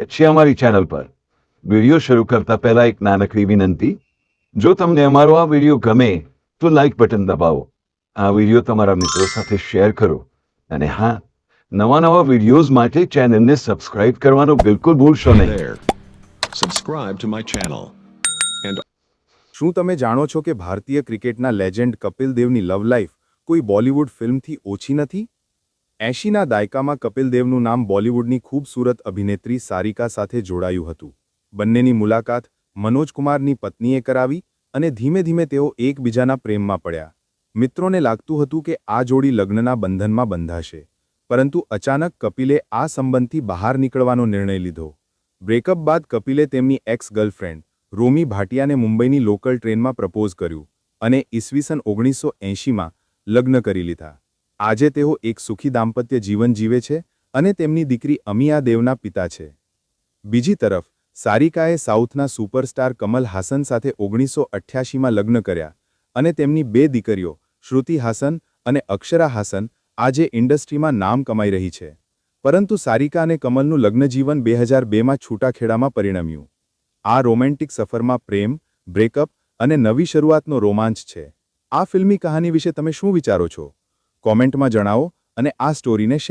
છે અમારી ચેનલ પર. વીડિયો શરૂ કરતા પહેલા એક નાનકડી વિનંતી. જો તમને અમારો આ વીડિયો ગમે તો લાઈક બટન દબાવો. આ વીડિયો તમારા મિત્રો સાથે શેર કરો. અને હા નવા નવા વિડીયોઝ માટે ચેનલને સબસ્ક્રાઇબ કરવાનું બિલકુલ ભૂલશો નહીં. Subscribe to my channel and શું તમે જાણો છો કે ભારતીય ક્રિકેટના લેજેન્ડ કપિલ દેવની લવ લાઈફ કોઈ બોલિવૂડ ફિલ્મથી ઓછી નથી? એંશીના દાયકામાં કપિલ દેવનું નામ બોલિવૂડની ખૂબસૂરત અભિનેત્રી સારિકા સાથે જોડાયું હતું. બંનેની મુલાકાત મનોજ કુમારની પત્નીએ કરાવી અને ધીમે ધીમે તેઓ એકબીજાના પ્રેમમાં પડ્યા. મિત્રોને લાગતું હતું કે આ જોડી લગ્નના બંધનમાં બંધાશે, પરંતુ અચાનક કપિલે આ સંબંધથી બહાર નીકળવાનો નિર્ણય લીધો. બ્રેકઅપ બાદ કપિલે તેમની એક્સ ગર્લફ્રેન્ડ રોમી ભાટિયાને મુંબઈની લોકલ ટ્રેનમાં પ્રપોઝ કર્યું અને ઈસવીસન ઓગણીસો એંશીમાં લગ્ન કરી લીધા. આજે તેઓ એક સુખી દાંપત્ય જીવન જીવે છે અને તેમની દીકરી અમિયા દેવના પિતા છે. બીજી તરફ, સારિકાએ સાઉથના સુપરસ્ટાર કમલ હાસન સાથે ઓગણીસો અઠ્યાસીમાં લગ્ન કર્યા અને તેમની બે દીકરીઓ, શ્રુતિ હાસન અને અક્ષરા હાસન, આજે ઇન્ડસ્ટ્રીમાં નામ કમાઈ રહી છે. પરંતુ સારિકા અને કમલનું લગ્નજીવન બે હજાર બેમાં છૂટાખેડામાં પરિણમ્યું. આ રોમેન્ટિક સફરમાં પ્રેમ, બ્રેકઅપ અને નવી શરૂઆતનો રોમાંચ છે. આ ફિલ્મી કહાની વિશે તમે શું વિચારો છો? કોમેન્ટમાં જણાવો અને આ સ્ટોરીને શેર